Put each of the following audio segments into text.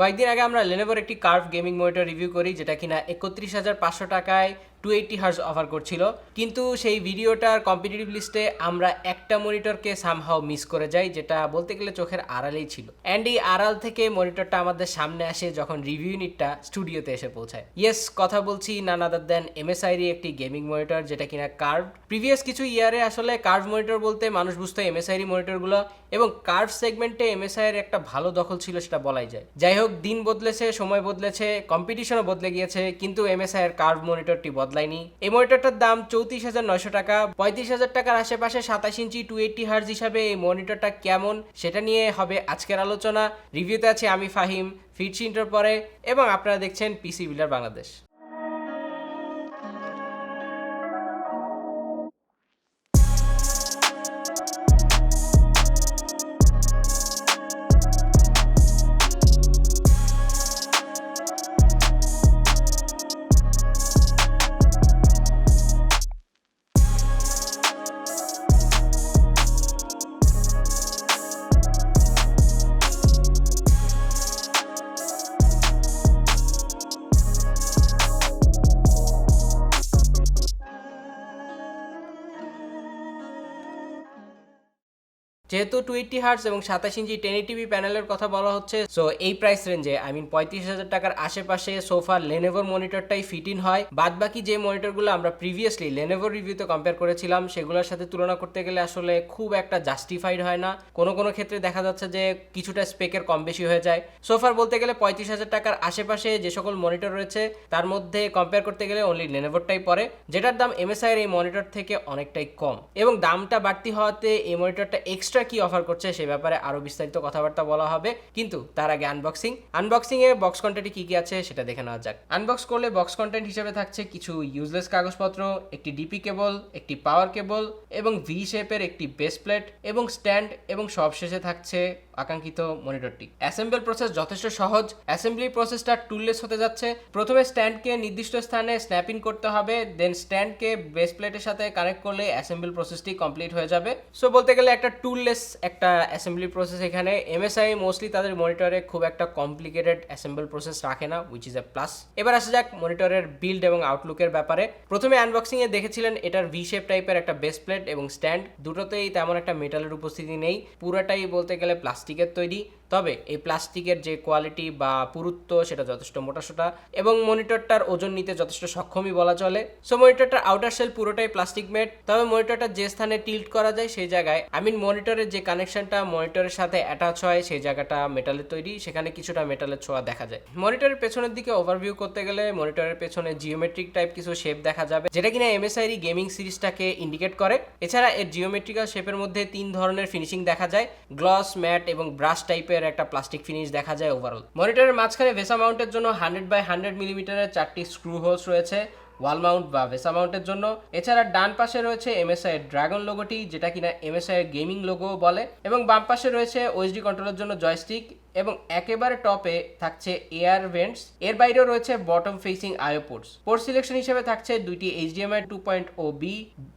কয়েকদিন আগে আমরা লেনেভোর একটি কার্ভ গেমিং মনিটর রিভিউ করি, যেটা কিনা একত্রিশ হাজার পাঁচশো টাকায় টু এইটটি হার্স অফার করছিল। কিন্তু সেই ভিডিওটার কম্পিটিটিভ লিস্টে আমরা একটা মনিটরকে সামহাও মিস করে যাই, যেটা বলতে গেলে চোখের আড়ালেই ছিল। অ্যান্ড এই আড়াল থেকে মনিটরটা আমাদের সামনে আসে যখন রিভিউ ইউনিটটা স্টুডিওতে এসে পৌঁছায়। ইয়েস কথা বলছি নান আদার দেন এমএসআইরি একটি গেমিং মনিটর যেটা কিনা কার্ভ প্রিভিয়াস কিছু ইয়ারে আসলে কার্ভ মনিটর বলতে মানুষ বুঝতো এমএসআইরি মনিটরগুলো এবং কার্ভ সেগমেন্টে এমএসআই এর একটা ভালো দখল ছিল সেটা বলাই যায়। যাই হোক, দিন বদলেছে, সময় বদলেছে কম্পিটিশনও বদলে গিয়েছে, কিন্তু এমএসআই এর কার্ভ মনিটরটি বদলায়নি। এই মনিটরটার দাম চৌত্রিশ হাজার নয়শো টাকা। পঁয়ত্রিশ হাজার টাকার আশেপাশে সাতাশ ইঞ্চি টু এইটটি হার্জ হিসাবে এই মনিটরটা কেমন, সেটা নিয়ে হবে আজকের আলোচনা। রিভিউতে আছে আমি ফাহিম, ফিরছি ইন্টার পরে, এবং আপনারা দেখছেন পিসি বিলার বাংলাদেশ যেহেতু টু এইটটি হার্টস এবং সাতাশ ইঞ্চি টেন টিভি প্যানেলের কথা বলা হচ্ছে সো এই প্রাইস রেঞ্জে আই মিন পঁয়ত্রিশ হাজার টাকার আশেপাশে সোফা লেনেভোর মনিটরটাই ফিট ইন হয়। বাদ বাকি যে মনিটরগুলো আমরা প্রিভিয়াসলি লেনেভোর রিভিউতে কম্পেয়ার করেছিলাম, সেগুলোর সাথে তুলনা করতে গেলে আসলে খুব একটা জাস্টিফাইড হয় না। কোনো কোনো ক্ষেত্রে দেখা যাচ্ছে যে কিছুটা স্পেকের কম বেশি হয়ে যায়। সোফার বলতে গেলে পঁয়ত্রিশ হাজার টাকার আশেপাশে যে সকল মনিটর রয়েছে, তার মধ্যে কম্পেয়ার করতে গেলে অনলি লেনেভোরটাই পড়ে, যেটার দাম এমএসআই এর এই মনিটর থেকে অনেকটাই কম। এবং দামটা বাড়তি হওয়াতে এই মনিটরটা এক্সট্রা কি অফার করছে সে ব্যাপারে আরও বিস্তারিত কথাবার্তা বলা হবে। কিন্তু তার আগে আনবক্সিং আনবক্সিং এ বক্স কন্টেন্টে কি কি আছে সেটা দেখে নেওয়া যাক। আনবক্স করলে বক্স কন্টেন্ট হিসেবে থাকছে কিছু ইউজলেস কাগজপত্র, একটি ডিপি কেবল একটি পাওয়ার কেবল এবং ভি শেপের একটি বেস প্লেট এবং স্ট্যান্ড এবং সবশেষে থাকছে আকাঙ্ক্ষিত মনিটরটি। অ্যাসেম্বল প্রসেস যথেষ্ট সহজ। অ্যাসেম্বলি প্রসেসটা টুললেস হতে যাচ্ছে। প্রথমে স্ট্যান্ডকে নির্দিষ্ট স্থানে স্ন্যাপ করতে হবে, দেন স্ট্যান্ডকে বেস প্লেটের সাথে কানেক্ট করলে অ্যাসেম্বল প্রসেসটি কমপ্লিট হয়ে যাবে। সো, বলতে গেলে একটা টুললেস একটা অ্যাসেম্বলি প্রসেস এখানে। এমএসআই মোস্টলি তাদের মনিটরে খুব একটা কমপ্লিকেটেড অ্যাসেম্বল প্রসেস রাখে না উইচ ইজ এ প্লাস এবার আসা যাক মনিটরের বিল্ড এবং আউটলুকের ব্যাপারে। প্রথমে আনবক্সিং এ দেখেছিলেন এটার ভি শেপ টাইপের একটা বেস প্লেট এবং স্ট্যান্ড দুটোতেই তেমন একটা মেটালের উপস্থিতি নেই। পুরোটাই বলতে গেলে প্লাস্টিকের তৈরি, তবে এই প্লাস্টিকের যে কোয়ালিটি বা পুরুত্ব সেটা যথেষ্ট মোটাসোটা এবং মনিটরটার ওজন নিতে যথেষ্ট সক্ষমই বলা চলে। সো মনিটরটার আউটার সেল পুরোটাই প্লাস্টিক মেড তবে মনিটরটা যে স্থানে টিল্ট করা যায় সেই জায়গায় আই মিন মনিটরের যে কানেকশনটা মনিটরের সাথে অ্যাটাচ হয় সেই জায়গাটা মেটালের তৈরি, সেখানে কিছুটা মেটালের ছোঁয়া দেখা যায়। মনিটরের পেছনের দিকে ওভারভিউ করতে গেলে মনিটরের পেছনে জিওমেট্রিক টাইপ কিছু শেপ দেখা যাবে, যেটা কিনা এমএসআইরি গেমিং সিরিজটাকে ইন্ডিকেট করে। এছাড়া এর জিওমেট্রিক্যাল শেপের মধ্যে তিন ধরনের ফিনিশিং দেখা যায় গ্লস ম্যাট এবং ব্রাশ টাইপের একটা প্লাস্টিক ফিনিশ দেখা যায় ওভারঅল মনিটরের মাঝখানে ভেসা মাউন্টের জন্য হান্ড্রেড বাই হান্ড্রেড মিলিমিটারের চারটি স্ক্রু হোলস রয়েছে। ওয়াল মাউন্ট বা ভেসা মাউন্টের জন্য। এছাড়া ডান পাশে রয়েছে এমএসআই এর ড্রাগন লোগোটি, যেটা কিনা এমএসআই এর গেমিং লোগো বলে। এবং বাম পাশে রয়েছে ওএসডি কন্ট্রোলের জন্য জয়স্টিক এবং একেবারে টপে থাকছে এয়ার ভেন্টস এর বাইরেও রয়েছে bottom facing IO ports port selection হিসেবে থাকছে দুইটি HDMI two point O B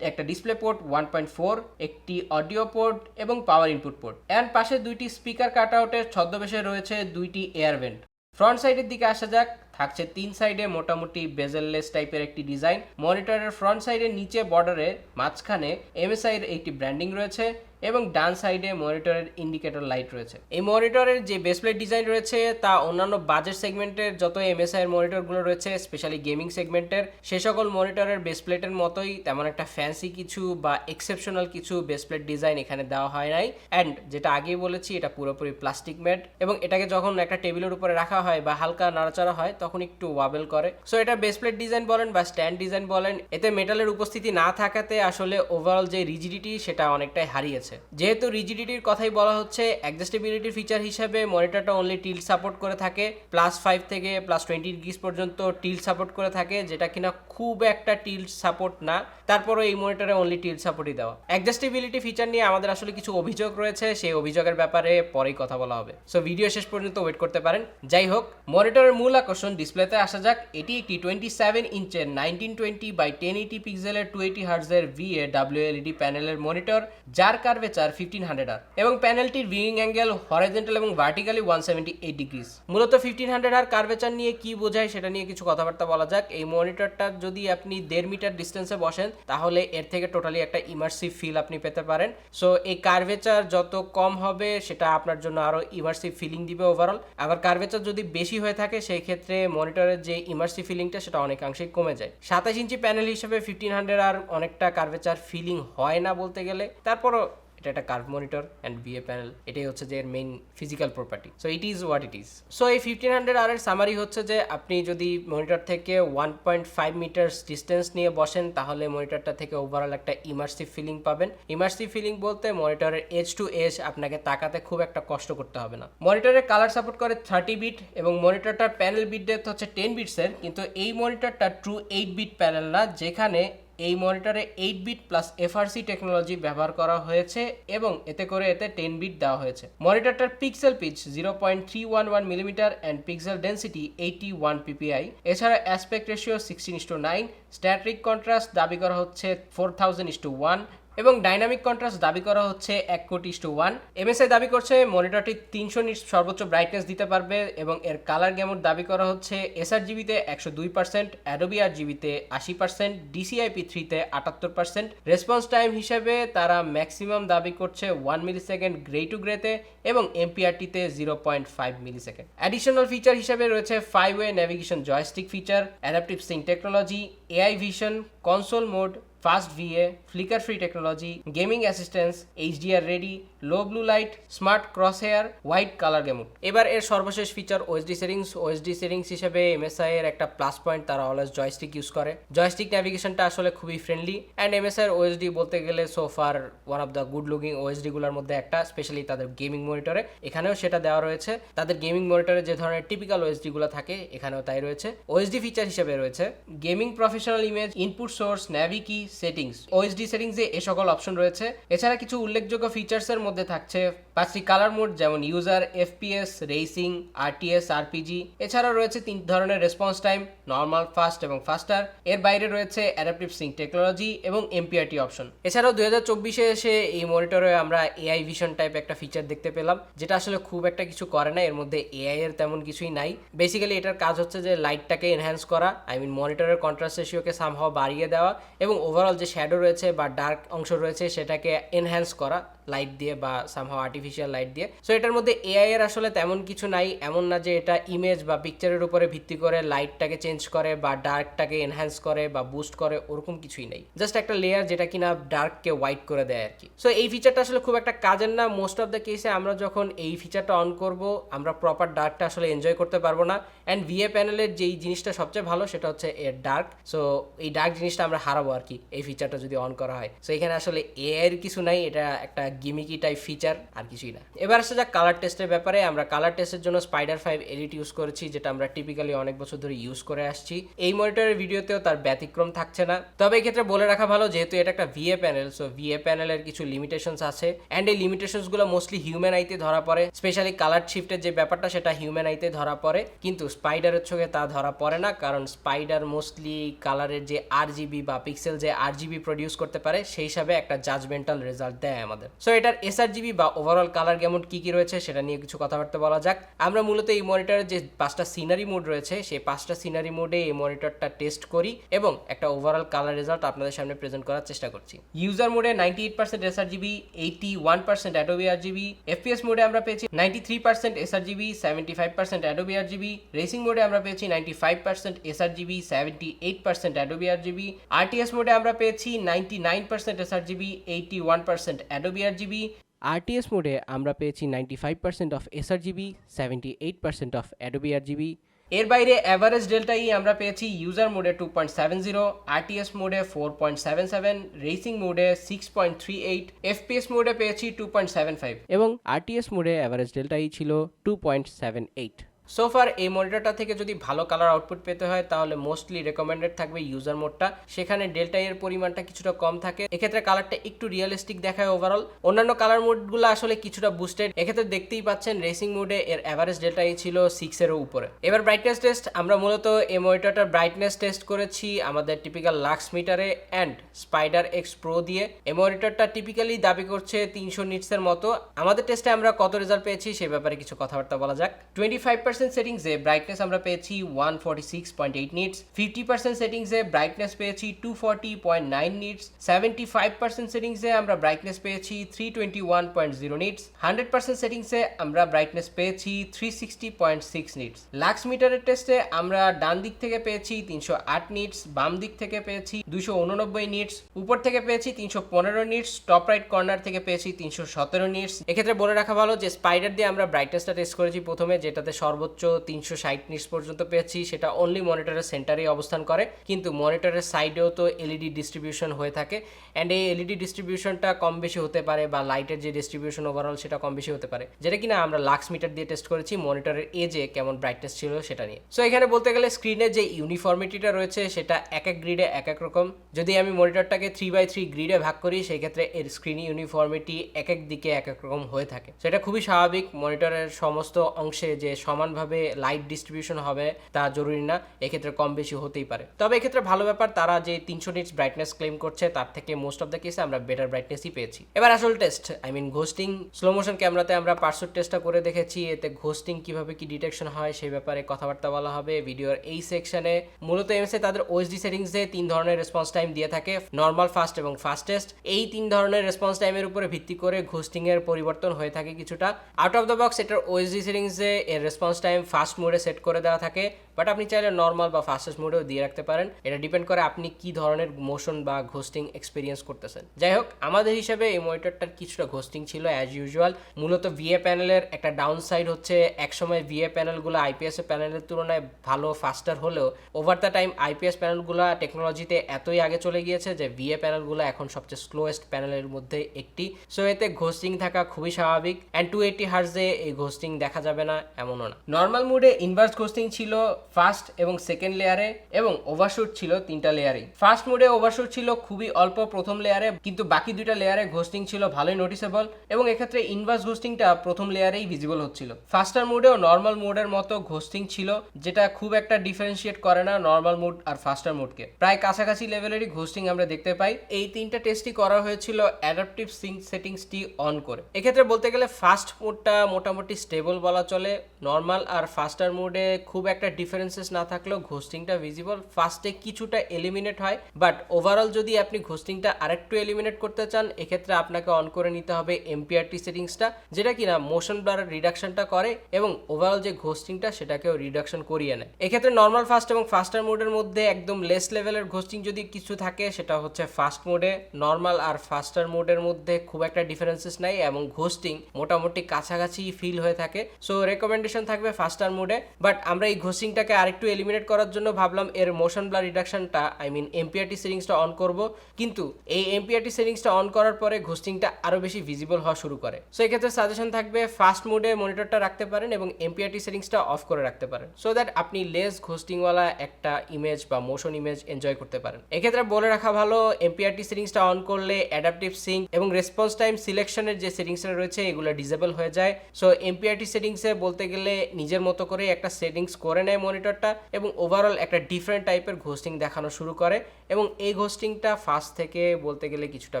একটা display port one point four একটি অডিও পোর্ট এবং পাওয়ার ইনপুট পোর্ট এর পাশে দুইটি স্পিকার কাট আউটের ছদ্মবেশে রয়েছে দুইটি এয়ার ভেন্ট ফ্রন্ট সাইডের দিকে আসা যাক, থাকছে তিন সাইডে মোটামুটি বেজেললেস টাইপের একটি ডিজাইন মনিটরের ফ্রন্ট সাইডের নিচে বর্ডারের মাঝখানে এমএসআই এর একটি ব্র্যান্ডিং রয়েছে। এবং ডান সাইডে মনিটরের ইন্ডিকেটর লাইট রয়েছে। এই মনিটরের যে বেসপ্লেট ডিজাইন রয়েছে, তা অন্যান্য বাজেট সেগমেন্টের যত এমএসআই এর মনিটরগুলো রয়েছে, স্পেশালি গেমিং সেগমেন্টের, সে সকল মনিটরের বেসপ্লেটের মতোই তেমন একটা ফ্যান্সি কিছু বা এক্সেপশনাল কিছু বেসপ্লেট ডিজাইন এখানে দেওয়া হয় নাই। অ্যান্ড যেটা আগেই বলেছি, এটা পুরোপুরি প্লাস্টিক মেড এবং এটাকে যখন একটা টেবিলের উপরে রাখা হয় বা হালকা নাড়াচাড়া হয়, তখন একটু ওয়াবেল করে। সো এটা বেসপ্লেট ডিজাইন বলেন বা স্ট্যান্ড ডিজাইন বলেন, এতে মেটালের উপস্থিতি না থাকাতে আসলে ওভারঅল যে রিজিডিটি, সেটা অনেকটাই হারিয়েছে। যেহেতু রিজিডিটির কথাই বলা হচ্ছে অ্যাডজাস্টেবিলিটির ফিচার হিসেবে মনিটরটা অনলি টিল সাপোর্ট করে থাকে প্লাস ফাইভ থেকে প্লাস টোয়েন্টি ডিগ্রিস পর্যন্ত টিল সাপোর্ট করে থাকে, যেটা কিনা খুব একটা টিল সাপোর্ট না। তারপরও এই মনিটরে অনলি টিল সাপোর্টই দেওয়া। অ্যাডজাস্টেবিলিটি ফিচার নিয়ে আমাদের আসলে কিছু অভিযোগ রয়েছে, সেই অভিযোগের ব্যাপারে পরেই কথা বলা হবে। সো ভিডিও শেষ পর্যন্ত ওয়েট করতে পারেন। যাই হোক, মনিটরের মূল আকর্ষণ ডিসপ্লেতে আসা যাক, এটি একটি twenty seven ইঞ্চের nineteen twenty by ten eighty পিক্সেলের টু এইটি হার্জের ভিএ ডাব্লিউ এলইডি প্যানেলের মনিটর যার কার্ভে কার্ভেচার ফিফটিন হান্ড্রেড আর। এবং প্যানেলটির ভিউইং অ্যাঙ্গেল হরাইজেন্টাল এবং vertically one seventy eight degrees মূলত ফিফটিন হান্ড্রেড আর কার্ভেচার নিয়ে কি বোঝায় সেটা নিয়ে কিছু কথাবার্তা বলা যাক। এই মনিটরটা যদি আপনি দেড় মিটার ডিস্টেন্সে বসেন, তাহলে এর থেকে টোটালি একটা ইমার্সিভ ফিল আপনি পেতে পারেন। সো এই কার্ভেচার যত কম হবে, সেটা আপনার জন্য আরও ইমার্সিভ ফিলিং দিবে ওভারঅল আবার কার্ভেচার যদি বেশি হয়ে থাকে, সেই ক্ষেত্রে মনিটরের যে ইমার্সিভ ফিলিংটা সেটা অনেকাংশেই কমে যায়। সাতাশ ইঞ্চি প্যানেল হিসেবে ফিফটিন হান্ড্রেড আর অনেকটা কার্ভেচার ফিলিং হয় না বলতে গেলে। তারপরও এটা একটা curve monitor and VA panel এটাই হচ্ছে যে এর main physical property so it is what it is so এই ফিফটিন হান্ড্রেড আর এর সামারি হচ্ছে যে আপনি যদি মনিটর থেকে one point five metres distance নিয়ে বসেন, তাহলে মনিটরটা থেকে ওভারঅল একটা ইমার্সিভ ফিলিং পাবেন। ইমার্সিভ ফিলিং বলতে মনিটরের এজ টু এজ আপনাকে তাকাতে খুব একটা কষ্ট করতে হবে না। মনিটরের কালার সাপোর্ট করে থার্টি বিট এবং মনিটরটার প্যানেল বিট ডেপথ হচ্ছে টেন বিটসের কিন্তু এই মনিটরটা ট্রু এইট বিট প্যানেল না, যেখানে এই মনিটরে eight bit plus FRC technology ব্যবহার করা হয়েছে এবং এতে করে এতে টেন বিট দেওয়া হয়েছে। মনিটরটার pixel pitch zero point three one one millimetre and pixel density eighty one PPI এছাড়া aspect ratio sixteen is to nine static contrast দাবি করা হচ্ছে four thousand is to one এবং ডাইনামিক কন্ট্রাস্ট দাবি করা হচ্ছে এক কোটি টু ওয়ান। এমএসআই দাবি করছে মনিটরটি তিনশো নিট সর্বোচ্চ ব্রাইটনেস দিতে পারবে এবং এর কালার গ্যামোর দাবি করা হচ্ছে এসআর জিবিতে একশো দুই পার্সেন্ট অ্যাডোবি আর জিবিতে আশি পার্সেন্ট ডিসিআইপি থ্রিতে আটাত্তর পার্সেন্ট রেসপন্স টাইম হিসেবে তারা ম্যাক্সিমাম দাবি করছে one milli second grey to গ্রেতে এবং এমপিআরটিতে zero point five milli second additional feature হিসেবে রয়েছে five way navigation joystick feature adaptive sync technology AI vision console mode fast VA, flicker free technology, gaming assistance, HDR ready, low blue light, smart cross hair white colour gamut. এবার এর সর্বশেষ feature OSD settings OSD settings হিসেবে MSI এর একটা plus point তারা always joystick use করে। Joystick ন্যাভিগেশনটা আসলে খুবই ফ্রেন্ডলি অ্যান্ড এমএসআই এর ওএসডি বলতে গেলে so far one of the good looking OSD গুলোর মধ্যে একটা স্পেশালি তাদের গেমিং মনিটরে এখানেও সেটা দেওয়া রয়েছে। তাদের গেমিং মনিটরে যে ধরনের টিপিক্যাল ওএসডি গুলো থাকে, এখানেও তাই রয়েছে। ওএসডি ফিচার হিসেবে রয়েছে gaming professional image input source navi key settings OSD সেটিংসে এ সকল অপশন রয়েছে। এছাড়া কিছু উল্লেখযোগ্য ফিচার্সের মধ্যে থাকছে পাঁচটি কালার মোড যেমন user FPS racing RTS RPG এছাড়াও রয়েছে তিন ধরনের রেসপন্স টাইম নর্মাল ফাস্ট এবং ফাস্টার এর বাইরে রয়েছে অ্যাডাপটিভ সিং টেকনোলজি এবং এমপিআরটি অপশন এছাড়াও দুই হাজার চব্বিশে এসে এই মনিটরে আমরা এআই ভিশন টাইপ একটা ফিচার দেখতে পেলাম, যেটা আসলে খুব একটা কিছু করে না, এর মধ্যে এআই এর তেমন কিছুই নাই। বেসিক্যালি এটার কাজ হচ্ছে যে লাইটটাকে এনহ্যান্স করা আই মিন মনিটরের কন্ট্রাস্ট রেশিওকে সামহাও বাড়িয়ে দেওয়া এবং ওভারঅল যে শ্যাডো রয়েছে বা ডার্ক অংশ রয়েছে, সেটাকে এনহ্যান্স করা লাইট দিয়ে বা সামহাও আর্টিফিশিয়াল লাইট দিয়ে। সো এটার মধ্যে এআই এর আসলে তেমন কিছু নাই, এমন না যে এটা ইমেজ বা পিকচারের উপরে ভিত্তি করে লাইটটাকে চেঞ্জ করে বা ডার্কটাকে এনহ্যান্স করে বা বুস্ট করে, ওরকম কিছুই নেই। জাস্ট একটা লেয়ার যেটা কিনা ডার্ককে হোয়াইট করে দেয় আর কি সো এই ফিচারটা আসলে খুব একটা কাজের না। মোস্ট অফ দ্য কেসে আমরা যখন এই ফিচারটা অন করব, আমরা প্রপার ডার্কটা আসলে এনজয় করতে পারব না। অ্যান্ড ভিএ প্যানেলের যেই জিনিসটা সবচেয়ে ভালো, সেটা হচ্ছে এর ডার্ক সো এই ডার্ক জিনিসটা আমরা হারাবো আর কি এই ফিচারটা যদি অন করা হয়। সো এখানে আসলে এর কিছু নাই, এটা একটা গিমিকি টাইপ ফিচার আর কিছুই না। এবার আসে যাক কালার টেস্টের ব্যাপারে। আমরা কালার টেস্টের জন্য স্পাইডার ফাইভ এডিট ইউজ করেছি, যেটা আমরা টিপিক্যালি অনেক বছর ধরে ইউজ করে আসছি। এই মনিটরের ভিডিওতেও তার ব্যতিক্রম থাকছে না। তবে এই ক্ষেত্রে বলে রাখা ভালো, যেহেতু এটা একটা ভিএ প্যানেল সো ভিএ প্যানেলের কিছু লিমিটেশনস আছে। অ্যান্ড এই লিমিটেশনসগুলো মোস্টলি হিউম্যান আইতে ধরা পড়ে। স্পেশালি কালার শিফটের যে ব্যাপারটা, সেটা হিউম্যান আইতে ধরা পড়ে। কিন্তু স্পাইডারের চোখে তা ধরা পড়ে না, কারণ স্পাইডার মোস্টলি কালারের যে আর জিবি বা পিক্সেল যে আর জিবি প্রডিউস করতে পারে, সেই হিসাবে একটা জাজমেন্টাল রেজাল্ট দেয় আমাদের। সো এটার এসআর জিবি বা ওভারঅল কালার গেমন কি কি রয়েছে, সেটা নিয়ে কিছু কথাবার্তা বলা যাক। আমরা মূলত এই মনিটরের যে পাঁচটা সিনারি মোড রয়েছে, সেই পাঁচটা সিনারি মোডে এই মনিটরটা টেস্ট করি এবং একটা ওভারঅল কালার রেজাল্ট আপনাদের সামনে প্রেজেন্ট করার চেষ্টা করছি ইউজার মোডে ninety eight percent sRGB eighty one percent Adobe RGB FPS মোডে আমরা পেয়েছি ninety three percent sRGB seventy five percent Adobe RGB racing মোডে আমরা পেয়েছি ninety five percent sRGB seventy eight percent Adobe RGB RTS মোডে আমরা পেয়েছি ninety nine percent sRGB eighty one percent Adobe RGB RTS মোডে আমরা পেয়েছি ninety five percent of sRGB seventy eight percent of Adobe RGB এর বাইরে average delta E আমরা পেয়েছি ইউজার মোডে two point seven zero RTS মোডে four point seven seven racing মোডে six point three eight FPS মোডে পেয়েছি টু পয়েন্ট সেভেন ফাইভ এবং আরটিএস মোডে অ্যাভারেজ ডেল্টা ই ছিল টু পয়েন্ট সেভেন এইট সোফার এই মনিটরটা থেকে যদি ভালো কালার আউটপুট পেতে হয়, তাহলে মোস্টলি রেকমেন্ডেড থাকবে ইউজার মোডটা সেখানে ডেল্টা এর পরিমাণটা কিছুটা কম থাকে। এক্ষেত্রে কালারটা একটু রিয়েলিস্টিক দেখায় ওভারঅল অন্যান্য কালার মোডগুলো আসলে কিছুটা বুস্টেড এক্ষেত্রে দেখতেই পাচ্ছেন রেসিং মোডে এর অ্যাভারেজ ডেল্টা এই ছিল সিক্স এর উপরে। এবার ব্রাইটনেস টেস্ট আমরা মূলত এই মনিটরটার ব্রাইটনেস টেস্ট করেছি আমাদের টিপিক্যাল লাক্স মিটারে অ্যান্ড স্পাইডার এক্স প্রো দিয়ে। এই মনিটরটা টিপিক্যালি দাবি করছে তিনশো নিটসের মতো। আমাদের টেস্টে আমরা কত রেজাল্ট পেয়েছি, সে ব্যাপারে কিছু কথাবার্তা বলা যাক। টোয়েন্টি ফাইভ পার্সেন্ট সেটিংসে ব্রাইটনেস আমরা পেয়েছি one forty six point eight nits fifty percent সেটিংসে ব্রাইটনেস পেয়েছি two forty point nine nits seventy five percent সেটিংসে আমরা ব্রাইটনেস পেয়েছি three twenty one point zero nits hundred percent সেটিংসে আমরা ব্রাইটনেস পেয়েছি three sixty point six nits lux মিটারের টেস্টে আমরা ডান দিক থেকে পেয়েছি তিনশো আট নিটস বাম দিক থেকে পেয়েছি দুশো উননব্বই নিটস উপর থেকে পেয়েছি তিনশো পনেরো নিটস টপ রাইট কর্নার থেকে পেয়েছি তিনশো সতেরো নিটস এক্ষেত্রে বলে রাখা ভালো যে স্পাইডার দিয়ে আমরা ব্রাইটনেসটা টেস্ট করেছি প্রথমে, যেটাতে সর্বোচ্চ তিনশো ষাট নিটস পর্যন্ত পেয়েছি। সেটা অনলি মনিটরের সেন্টারেই অবস্থান করে। কিন্তু মনিটরের সাইডেও তো এলইডি ডিস্ট্রিবিউশন হয়ে থাকে। অ্যান্ড এই এলইডি ডিস্ট্রিবিউশনটা কম বেশি হতে পারে বা লাইটের যে ডিস্ট্রিবিউশন ওভারঅল সেটা কম বেশি হতে পারে। যেটা কিনা আমরা লাক্স মিটার দিয়ে টেস্ট করেছি মনিটরের এজে কেমন ব্রাইটনেস ছিল সেটা নিয়ে। সো এখানে বলতে গেলে স্ক্রিনে যে ইউনিফর্মিটিটা রয়েছে, সেটা এক এক গ্রিডে এক এক রকম। যদি আমি মনিটরটাকে থ্রি বাই থ্রি গ্রিডে ভাগ করি সেই ক্ষেত্রে এর স্ক্রিন ইউনিফর্মিটি এক এক দিকে এক এক রকম হয়ে থাকে। সেটা খুবই স্বাভাবিক। মনিটরের সমস্ত অংশে যে সমানভাবে লাইট ডিস্ট্রিবিউশন হবে, তা জরুরি না, এক্ষেত্রে কম বেশি হতেই পারে। তবে এক্ষেত্রে ভালো ব্যাপার, তারা যে তিনশো নিটস ব্রাইটনেস ক্লেম করছে, তার থেকে মোস্ট অফ দ্য কেসে আমরা বেটার ব্রাইটনেসই পেয়েছি। এবার আসল test I mean ghosting slow motion ক্যামেরাতে আমরা পার্সুট টেস্টটা করে দেখেছি, এতে ঘোস্টিং কীভাবে কি ডিটেকশন হয়, সেই ব্যাপারে কথাবার্তা বলা হবে। ভিডিওর এই সেকশনে মূলত এমএসএ তাদের ওএসডি সেটিংসে তিন ধরনের রেসপন্স টাইম দিয়ে থাকে নর্মাল ফাস্ট এবং ফাস্টেস্ট এই তিন ধরনের রেসপন্স টাইমের উপরে ভিত্তি করে ঘোস্টিং এর পরিবর্তন হয়ে থাকে কিছুটা। আউট অফ দ্য বক্স এটার ওএসডি সেটিংসে এর রেসপন্স টাইম ফাস্ট মোডে সেট করে দেওয়া থাকে বাট আপনি চাইলে নর্মাল বা ফাস্টেস্ট মোডেও দিয়ে রাখতে পারেন। এটা ডিপেন্ড করে আপনি কি ধরনের মোশন বা ঘোস্টিং এক্সপিরিয়েন্স করতেছেন। যাই হোক, আমাদের হিসাবে এই মনিটরটার কিছুটা ঘোস্টিং ছিল অ্যাজ ইউজুয়াল মূলত ভিএ প্যানেলের একটা ডাউন সাইড হচ্ছে, একসময় ভিএ প্যানেলগুলো আইপিএস প্যানেলের তুলনায় ভালো ফাস্টার হলেও over the time I P S প্যানেলগুলো টেকনোলজিতে এতই আগে চলে গিয়েছে যে ভিএ প্যানেলগুলো এখন সবচেয়ে স্লোয়েস্ট প্যানেলের মধ্যে একটি। সো এতে ঘোস্টিং থাকা খুবই স্বাভাবিক। অ্যান্ড টু এইটি হার্সে এই ঘোস্টিং দেখা যাবে না, এমনও না। নর্মাল মুডে ইনভার্স ঘোস্টিং ছিল ফার্স্ট এবং সেকেন্ড লেয়ারে এবং ওভারশুট ছিল তিনটা লেয়ারে ফার্স্ট মুডে ওভারশুট ছিল খুবই অল্প প্রথম লেয়ারে কিন্তু বাকি দুইটা লেয়ারে ঘোস্টিং ছিল ভালোই নোটিসেবল এবং এক্ষেত্রে ইনভার্স ঘোস্টিংটা প্রথম লেয়ারেই ভিজিবল হচ্ছিল। ফাস্টার মুডেও নর্মাল মুডের মতো ঘোস্টিং ছিল, যেটা খুব একটা ডিফারেন্সিয়েট করে না নর্মাল মুড আর ফাস্টার মুডকে প্রায় কাছাকাছি লেভেলেরই ঘোস্টিং আমরা দেখতে পাই। এই তিনটা টেস্টই করা হয়েছিল অ্যাডাপটিভ সিঙ্ক সেটিংসটি অন করে। এক্ষেত্রে বলতে গেলে ফাস্ট মুডটা মোটামুটি স্টেবল বলা চলে নর্মাল আর ফাস্টার মুডে খুব একটা ডিফারেন্সেস না থাকলেও ঘোস্টিংটা ভিজিবল ফার্স্টে কিছুটা এলিমিনেট হয় বাট ওভারঅল যদি আপনি ঘোস্টিংটা আরেকটু এলিমিনেট করতে চান, এক্ষেত্রে আপনাকে অন করে নিতে হবে এমপিআরটি সেটিংসটা যেটা কিনা মোশন ব্লার রিডাকশনটা করে এবং ওভারঅল যে ঘোস্টিংটা সেটাকেও রিডাকশন করিয়ে নেয়। এক্ষেত্রে নর্মাল ফাস্ট এবং ফাস্টার মোডের মধ্যে একদম লেস লেভেলের ঘোস্টিং যদি কিছু থাকে, সেটা হচ্ছে ফাস্ট মোডে নর্মাল আর ফাস্টার মোডের মধ্যে খুব একটা ডিফারেন্সেস নাই এবং ঘোস্টিং মোটামুটি কাছাকাছি ফিল হয়ে থাকে। সো রেকমেন্ডেশন থাকবে ফাস্টার মোডে বাট আমরা এই ঘোস্টিংটাকে আরেকটু এলিমিনেট করার জন্য ভাবলাম এর মোশন ব্লার রিডাকশনটা আই মিন এমপিআরটি সেটিংসটা অন করব। কিন্তু এই এমপিআরটি সেটিংসটা অন করার পরে ঘোস্টিংটা আরও বেশি ভিজিবল হওয়া শুরু করে। সো এক্ষেত্রে সাজেশন থাকবে ফাস্ট মোডে মনিটরটা রাখতে পারেন এবং এমপিআরটি সেটিংসটা অফ করে রাখতে পারেন। সো দ্যাট আপনি লেস ঘোস্টিংওয়ালা একটা ইমেজ বা মোশন ইমেজ এনজয় করতে পারেন। এক্ষেত্রে বলে রাখা ভালো এমপিআরটি সেটিংসটা অন করলে অ্যাডাপটিভ সিঙ্ক এবং রেসপন্স টাইম সিলেকশনের যে সেটিংসটা রয়েছে, এগুলো ডিজেবল হয়ে যায়। সো এমপিআরটি সেটিংসে বলতে গেলে নিজের মতো করে একটা সেটিংস করে নেয় মনিটরটা এবং ওভারঅল একটা ডিফারেন্ট টাইপের ঘোস্টিং দেখানো শুরু করে এবং এই ঘোস্টিংটা ফার্স্ট থেকে বলতে গেলে কিছুটা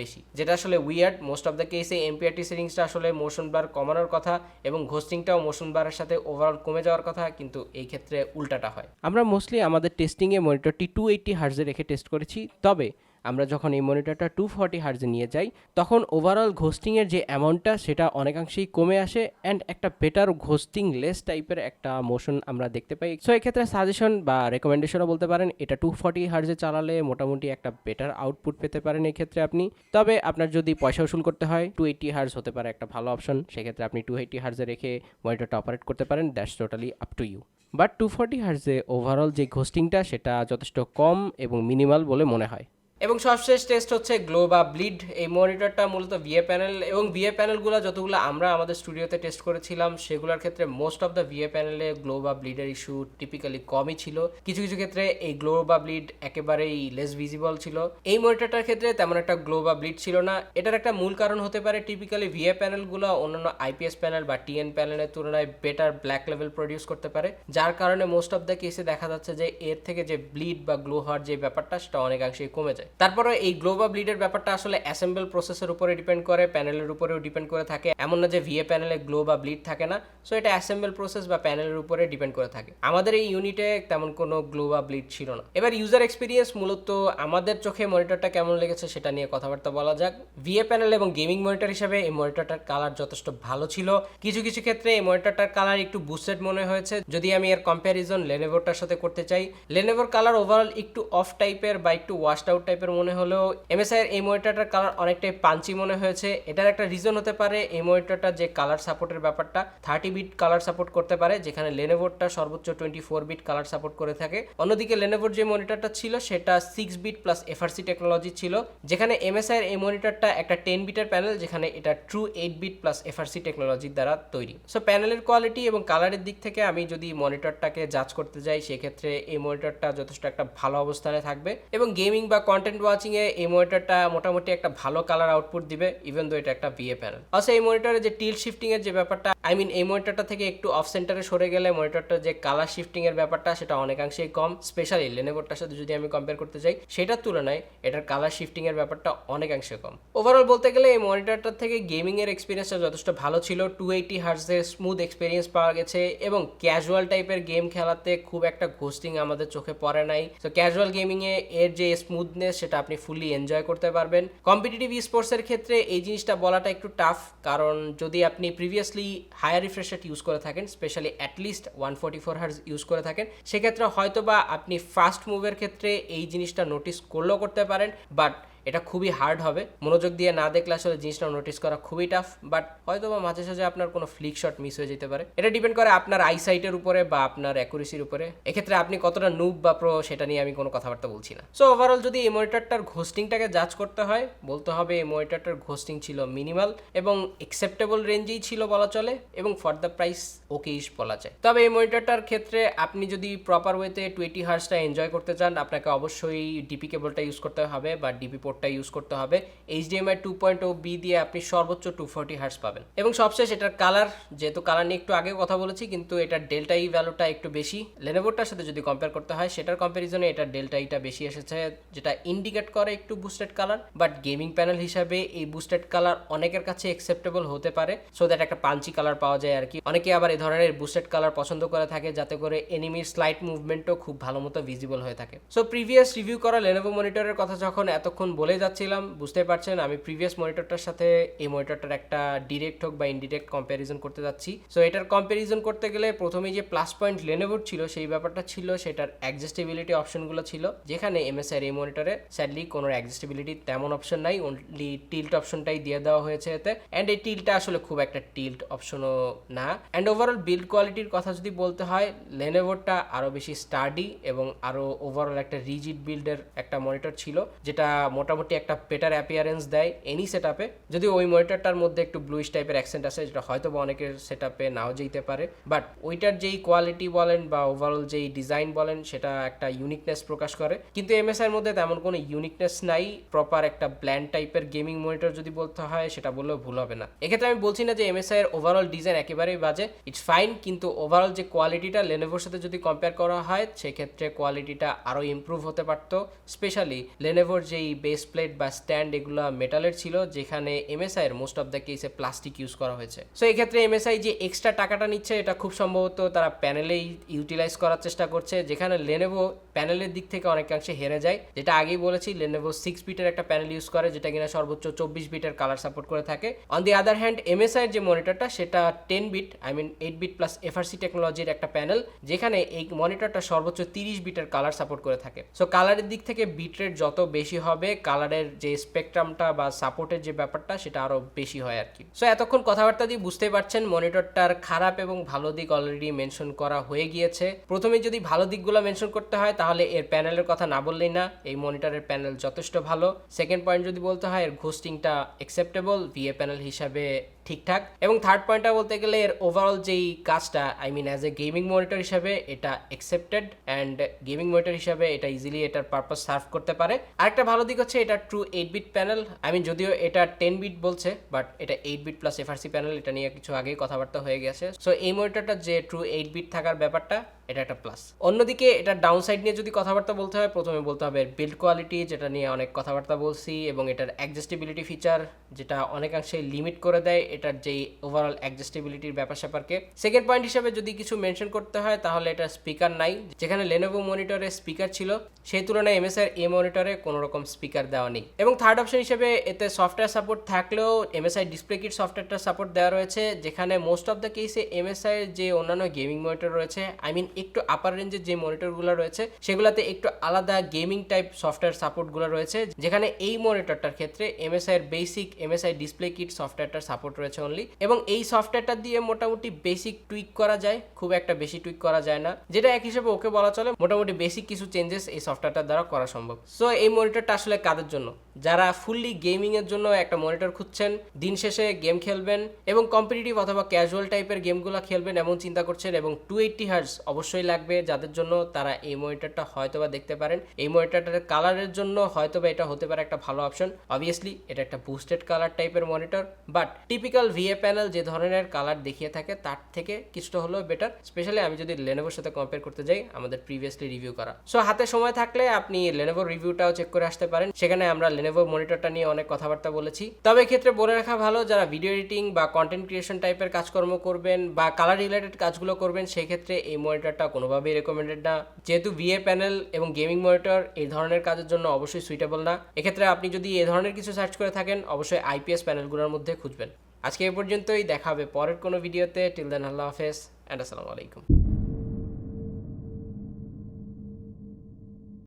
বেশি। যেটা আসলে উইয়ার্ড মোস্ট অফ দ্য কেসে এমপিআরটি সেটিংসটা আসলে মোশন বার কমানোর কথা এবং ঘোস্টিংটাও মোশন বারের সাথে ওভারঅল কমে যাওয়ার কথা, কিন্তু এই ক্ষেত্রে উল্টাটা হয়। আমরা মোস্টলি আমাদের টেস্টিংয়ে মনিটরটি টু এইটটি হার্জে রেখে টেস্ট করেছি, তবে আমরা যখন এই মনিটরটা টু ফর্টি হার্জে নিয়ে যাই, তখন ওভারঅল ঘোস্টিংয়ের যে অ্যামাউন্টটা সেটা অনেকাংশেই কমে আসে অ্যান্ড একটা বেটার ঘোস্টিং লেস টাইপের একটা মোশন আমরা দেখতে পাই। সো এক্ষেত্রে সাজেশন বা রেকমেন্ডেশনও বলতে পারেন, এটা টু ফর্টি হার্জে চালালে মোটামুটি একটা বেটার আউটপুট পেতে পারেন এক্ষেত্রে আপনি। তবে আপনার যদি পয়সা উসুল করতে হয় টু এইটি হার্জ হতে পারে একটা ভালো অপশন সেক্ষেত্রে আপনি টু এইটি হার্জে রেখে মনিটরটা অপারেট করতে পারেন that's totally up to you but two forty হার্জে overall যে ঘোস্টিংটা সেটা যথেষ্ট কম এবং মিনিমাল বলে মনে হয়। এবং সবশেষ টেস্ট হচ্ছে গ্লো বা ব্লিড এই মনিটরটা মূলত ভিএ প্যানেল এবং ভিএ প্যানেলগুলো যতগুলো আমরা আমাদের স্টুডিওতে টেস্ট করেছিলাম, সেগুলোর ক্ষেত্রে মোস্ট অফ দ্য ভিএ প্যানেলে গ্লো বা ব্লিডের ইস্যু টিপিক্যালি কমই ছিল। কিছু কিছু ক্ষেত্রে এই গ্লো বা ব্লিড একেবারেই লেস ভিজিবল ছিল। এই মনিটরটার ক্ষেত্রে তেমন একটা গ্লো বা ব্লিড ছিল না। এটার একটা মূল কারণ হতে পারে টিপিক্যালি ভিএ প্যানেলগুলো অন্যান্য আইপিএস প্যানেল বা টিএন প্যানেলের তুলনায় বেটার ব্ল্যাক লেভেল প্রডিউস করতে পারে। যার কারণে মোস্ট অফ দ্য কেসে দেখা যাচ্ছে যে এর থেকে যে ব্লিড বা গ্লো হওয়ার যে ব্যাপারটা, সেটা অনেকাংশেই কমে যায়। তারপরে এই গ্লো বা ব্লিডের ব্যাপারটা আসলে অ্যাসেম্বল প্রসেসের উপরে ডিপেন্ড করে প্যানেলের উপরেও ডিপেন্ড করে থাকে। এমন না যে ভিএ প্যানেলে গ্লো বা ব্লিড থাকে না। সো এটা অ্যাসেম্বল প্রসেস বা প্যানেলের উপরে ডিপেন্ড করে থাকে। আমাদের এই ইউনিটে তেমন কোনো গ্লো বা ব্লিড ছিল না। এবার ইউজার এক্সপিরিয়েন্স মূলত আমাদের চোখে মনিটরটা কেমন লেগেছে সেটা নিয়ে কথাবার্তা বলা যাক। ভিএ প্যানেল এবং গেমিং মনিটর হিসেবে এই মনিটরটার কালার যথেষ্ট ভালো ছিল। কিছু কিছু ক্ষেত্রে এই মনিটরটার কালার একটু বুস্টেড মনে হয়েছে। যদি আমি এর কম্প্যারিজন লেনেভোরটার সাথে করতে চাই লেনেভোর কালার ওভারঅল একটু অফ টাইপের বা একটু ওয়াশড আউট টাইপের মনে হলেও এমএসআই এর এই মনিটরটার কালার অনেকটাই পাঞ্চি মনে হয়েছে। এটার একটা রিজন হতে পারে এই মনিটরটা যে কালার সাপোর্টের ব্যাপারটা। থার্টি বিট কালার সাপোর্ট করতে পারে, যেখানে লেনেভোরটা সর্বোচ্চ twenty four bit colour support করে থাকে। অন্যদিকে লেনেভোর যে মনিটরটা ছিল, সেটা six bit plus FRC technology ছিল, যেখানে এমএসআই এর এই মনিটরটা একটা টেন বিটের প্যানেল যেখানে এটা true eight bit plus FRC টেকনোলজির দ্বারা তৈরি। সো প্যানেলের কোয়ালিটি এবং কালারের দিক থেকে আমি যদি মনিটরটাকে জাজ করতে যাই, সেক্ষেত্রে এই মনিটরটা যথেষ্ট একটা ভালো অবস্থানে থাকবে। এবং গেমিং বা কন্টেন্ট ওয়াচিং এ এই মনিটরটা মোটামুটি একটা ভালো কালার আউটপুট দিবে ইভেন দো এটা একটা ভিএ প্যানেল আচ্ছা এই মনিটরে যে টিল শিফটিং এর যে ব্যাপারটা আই মিন এই মনিটরটা থেকে একটু অফ সেন্টারে সরে গেলে মনিটরটা যে কালার শিফটিং এর ব্যাপারটা, সেটা অনেকাংশেই কম স্পেশালি লেনেভোরটার সাথে যদি আমি কম্পেয়ার করতে চাই সেটার তুলনায় এটার কালার শিফটিং এর ব্যাপারটা অনেকাংশে কম। ওভারঅল বলতে গেলে এই মনিটরটার থেকে গেমিং এর এক্সপিরিয়েন্সটা যথেষ্ট ভালো ছিল টু এইটি হার্টসের স্মুথ এক্সপিরিয়েন্স পাওয়া গেছে, এবং ক্যাজুয়াল টাইপের গেম খেলাতে খুব একটা ঘোস্টিং আমাদের চোখে পড়ে নাই। তো ক্যাজুয়াল গেমিং এ এর যে স্মুথনেস সেটা আপনি ফুললি এনজয় করতে পারবেন। কম্পিটিটিভ স্পোর্টসের ক্ষেত্রে এই জিনিসটা বলাটা একটু টাফ কারণ যদি আপনি previously higher refresh rate use করে থাকেন specially at least one forty four hertz use করে থাকেন, সেক্ষেত্রে হয়তোবা আপনি ফাস্ট মুভের ক্ষেত্রে এই জিনিসটা নোটিস করলেও করতে পারেন বাট এটা খুবই হার্ড হবে। মনোযোগ দিয়ে না দেখলে আসলে জিনিসটা নোটিস করা খুবই টাফ বাট হয়তো বা মাঝে সাঝে আপনার কোনো ফ্লিক শট মিস হয়ে যেতে পারে। এটা ডিপেন্ড করে আপনার আইসাইটের উপরে বা আপনার অ্যাকুরেসির উপরে। এক্ষেত্রে আপনি কতটা নুব বা প্রো সেটা নিয়ে আমি কোনো কথাবার্তা বলছি না। সো ওভারঅল যদি এই মনিটরটার ঘোস্টিংটাকে জাজ করতে হয়, বলতে হবে এই মনিটরটার ঘোস্টিং ছিল মিনিমাল এবং একসেপ্টেবল রেঞ্জেই ছিল বলা চলে এবং ফর দ্য প্রাইস ওকেইশ বলা যায়। তবে এই মনিটরটার ক্ষেত্রে আপনি যদি প্রপার ওয়েতে টোয়েন্টি হার্সটা এনজয় করতে চান, আপনাকে অবশ্যই ডিপি কেবলটা ইউজ করতে হবে বা ডিপি পোর্টটা ইউজ করতে হবে। HDMI two point O B দিয়ে আপনি সর্বোচ্চ টু ফোর্টি হার্স পাবেন। এবং সবশেষ এটার কালার যেহেতু কালার নিয়ে একটু আগে কথা বলেছি, কিন্তু এটার ডেল্টা ই ভ্যালুটা একটু বেশি। লেনেভোরটার সাথে যদি কম্পেয়ার করতে হয়, সেটার কম্প্যারিজনে এটার ডেল্টা ইটা বেশি এসেছে, যেটা ইন্ডিকেট করে একটু boosted colour but gaming panel হিসাবে এই বুস্টেড কালার অনেকের কাছে অ্যাকসেপ্টেবল হতে পারে। সো দ্যাট একটা পাঞ্চি কালার পাওয়া যায় আর কি। অনেকে আবার এই ধরনের বুস্টেড কালার পছন্দ করে থাকে, যাতে করে এনিমির স্লাইট মুভমেন্টও খুব ভালো মতো ভিজিবল হয়ে থাকে। সো প্রিভিয়াস রিভিউ করা লেনোভো মনিটরের কথা যখন এতক্ষণ বলে যাচ্ছিলাম বুঝতে পারছেন, আমি প্রিভিয়াস মনিটরটার সাথে এই মনিটরটার একটা ডিরেক্ট হোক বা ইনডিরেক্ট কম্প্যারিজন করতে যাচ্ছি। সো এটার কম্প্যারিজন করতে গেলে প্রথমেই যে প্লাস পয়েন্ট লেনোভোর ছিল, সেই ব্যাপারটা ছিল সেটার অ্যাডজাস্টেবিলিটি অপশনগুলো ছিল, যেখানে এমএসআই এই মনিটরে স্যাডলি কোনো অ্যাডজাস্টেবিলিটি তেমন অপশন নাই অনলি টিল্ট অপশনটাই দিয়ে দেওয়া হয়েছে এতে। অ্যান্ড এই টিলটা আসলে খুব একটা টিল্ট অপশনও না। অ্যান্ড ওভারঅল বিল্ড কোয়ালিটির কথা যদি বলতে হয় লেনোভোরটা আরও বেশি স্টাডি এবং আরও ওভারঅল একটা রিজিড বিল্ডের একটা মনিটর ছিল, যেটা মোটামুটি একটা বেটার অ্যাপিয়ারেন্স দেয় এনি সেট আপে যদি ওই মনিটরটার মধ্যে একটু ব্লুইশ টাইপের অ্যাকসেন্ট আছে যেটা হয়তো বা অনেকের সেট আপে নাও যেতে পারে। বাট ওইটার যেই কোয়ালিটি বলেন বা ওভারঅল যেই ডিজাইন বলেন, সেটা একটা ইউনিকনেস প্রকাশ করে। কিন্তু এমএসআই এর মধ্যে তেমন কোনো ইউনিকনেস নাই। প্রপার একটা ব্ল্যান্ড টাইপের গেমিং মনিটর যদি বলতে হয়, সেটা বললেও ভুল হবে না। এক্ষেত্রে আমি বলছি না যে এমএসআই এর ওভারঅল ডিজাইন একেবারেই বাজে। ইটস ফাইন কিন্তু ওভারঅল যে কোয়ালিটিটা লেনেভোর সাথে যদি কম্পেয়ার করা হয়, সেক্ষেত্রে কোয়ালিটিটা আরও ইমপ্রুভ হতে পারতো। স্পেশালি লেনেভোর যেই বেস প্লেট বা স্ট্যান্ড এগুলো মেটালের ছিল, যেখানে এমএসআই এর মোস্ট অফ দ্য কেসে প্লাস্টিক ইউজ করা হয়েছে। সো এক্ষেত্রে এমএসআই যে এক্সট্রা টাকাটা নিচ্ছে, এটা খুব সম্ভবত তারা প্যানেলেই ইউটিলাইজ করার চেষ্টা করছে, যেখানে লেনেভো প্যানেলের দিক থেকে অনেকাংশে হেরে যায়। যেটা আগেই বলেছি লেনেভো সিক্স বিটের একটা প্যানেল ইউজ করে, যেটা কিনা সর্বোচ্চ চব্বিশ বিটের কালার সাপোর্ট করে থাকে। On the other hand MSI এর যে মনিটরটা সেটা ten bit I mean eight bit plus FRC টেকনোলজির একটা প্যানেল যেখানে এই মনিটরটা সর্বোচ্চ তিরিশ বিটের কালার সাপোর্ট করে থাকে। সো কালারের দিক থেকে বিট রেট যত বেশি হবে কালারের যে স্পেকট্রামটা বা সাপোর্টের যে ব্যাপারটা, সেটা আরও বেশি হয় আর কি সো এতক্ষণ কথাবার্তা দিয়ে বুঝতে পারছেন মনিটরটার খারাপ এবং ভালো দিক অলরেডি মেনশন করা হয়ে গিয়েছে। প্রথমে যদি ভালো দিকগুলো মেনশন করতে হয়, তাহলে এর প্যানেলের কথা না বললেই না, এই মনিটরের প্যানেল যথেষ্ট ভালো। সেকেন্ড পয়েন্ট যদি বলতে হয়, এর ঘোস্টিংটা অ্যাকসেপ্টেবল ভিএ প্যানেল হিসাবে ঠিকঠাক। এবং থার্ড পয়েন্টটা বলতে গেলে এর ওভারঅল যেই কাজটা I mean as a gaming monitor হিসাবে এটা অ্যাকসেপ্টেড অ্যান্ড গেমিং মনিটর হিসাবে এটা ইজিলি এটার পারপাস সার্ভ করতে পারে। আরেকটা ভালো দিক হচ্ছে এটা true eight bit panel I mean যদিও এটা টেন বিট বলছে বাট এটা eight bit plus FRC panel এটা নিয়ে কিছু আগেই কথাবার্তা হয়ে গেছে। সো এই মনিটরটা যে ট্রু এইট বিট থাকার ব্যাপারটা, এটা একটা প্লাস অন্যদিকে এটা ডাউন সাইড নিয়ে যদি কথাবার্তা বলতে হয়, প্রথমে বলতে হবে বিল্ড কোয়ালিটি যেটা নিয়ে অনেক কথাবার্তা বলছি এবং এটার অ্যাডজাস্টেবিলিটি ফিচার যেটা অনেকাংশে লিমিট করে দেয় এটার যেই ওভারঅল অ্যাডজাস্টেবিলিটির ব্যাপার স্যাপারকে। সেকেন্ড পয়েন্ট হিসেবে যদি কিছু মেনশন করতে হয়, তাহলে এটা স্পিকার নাই। যেখানে লেনোভো মনিটরে স্পিকার ছিল, সেই তুলনায় এমএসআর এ মনিটরে কোনো রকম স্পিকার দেওয়া নেই। এবং থার্ড অপশন হিসেবে এতে সফটওয়্যার সাপোর্ট থাকলেও এমএসআই ডিসপ্লে কিট সফটওয়্যারটা সাপোর্ট দেওয়া রয়েছে, যেখানে মোস্ট অফ দ্য কেসে এমএসআই যে অন্যান্য গেমিং মনিটর রয়েছে আই মিন একটু আপার রেঞ্জের যে মনিটরগুলো রয়েছে, সেগুলোতে একটু আলাদা গেমিং টাইপ সফটওয়্যার সাপোর্টগুলো রয়েছে, যেখানে এই মনিটরটার ক্ষেত্রে এমএসআই এর বেসিক এমএসআই ডিসপ্লে কিট সফটওয়্যারটার সাপোর্ট রয়েছে অনলি এবং এই সফটওয়্যারটা দিয়ে মোটামুটি বেসিক টুইক করা যায়, খুব একটা বেশি টুইক করা যায় না। যেটা এক হিসেবে ওকে বলা চলে, মোটামুটি বেসিক কিছু চেঞ্জেস এই সফটওয়্যারটার দ্বারা করা সম্ভব। সো এই মনিটরটা আসলে কাদের জন্য? যারা ফুললি গেমিং এর জন্য একটা মনিটর খুঁজছেন, দিন শেষে গেম খেলবেন এবং কম্পিটিটিভ অথবা ক্যাজুয়াল টাইপের গেমগুলো খেলবেন এমন চিন্তা করছেন এবং টু এইটটি হার্স অবশ্যই লাগবে যাদের জন্য তারা এই মনিটরটা হয়তোবা দেখতে পারেন। এই মনিটরটার কালারের জন্য হয়তোবা এটা হতে পারে একটা ভালো অপশন অবভিয়াসলি এটা একটা বুস্টেড কালার টাইপের monitor but typical VA panel যে ধরনের কালার দেখিয়ে থাকে, তার থেকে কিছুটা হলেও বেটার স্পেশালি আমি যদি লেনোভোর সাথে কম্পেয়ার করতে যাই, আমাদের প্রিভিয়াসলি রিভিউ করা। সো হাতে সময় থাকলে আপনি লেনোভোর রিভিউটাও চেক করে আসতে পারেন। সেখানে আমরা লেনোভো মনিটরটা নিয়ে অনেক কথাবার্তা বলেছি। তবে এক্ষেত্রে বলে রাখা ভালো, যারা ভিডিও এডিটিং বা কন্টেন্ট ক্রিয়েশন টাইপের কাজকর্ম করবেন বা কালার রিলেটেড কাজগুলো করবেন সেই ক্ষেত্রে এই মনিটরটা কোনোভাবেই রেকমেন্ডেড না। যেহেতু ভিএ প্যানেল এবং গেমিং মনিটর এই ধরনের কাজের জন্য অবশ্যই সুইটেবল না। এক্ষেত্রে আপনি যদি এ ধরনের কিছু সার্চ করে থাকেন, অবশ্যই আইপিএস প্যানেলগুলোর মধ্যে খুঁজবেন। আজকে এ পর্যন্তই, দেখা হবে পরের কোনো ভিডিওতে। টিল দেন আল্লাহ হাফেজ অ্যান্ড আসসালামু আলাইকুম।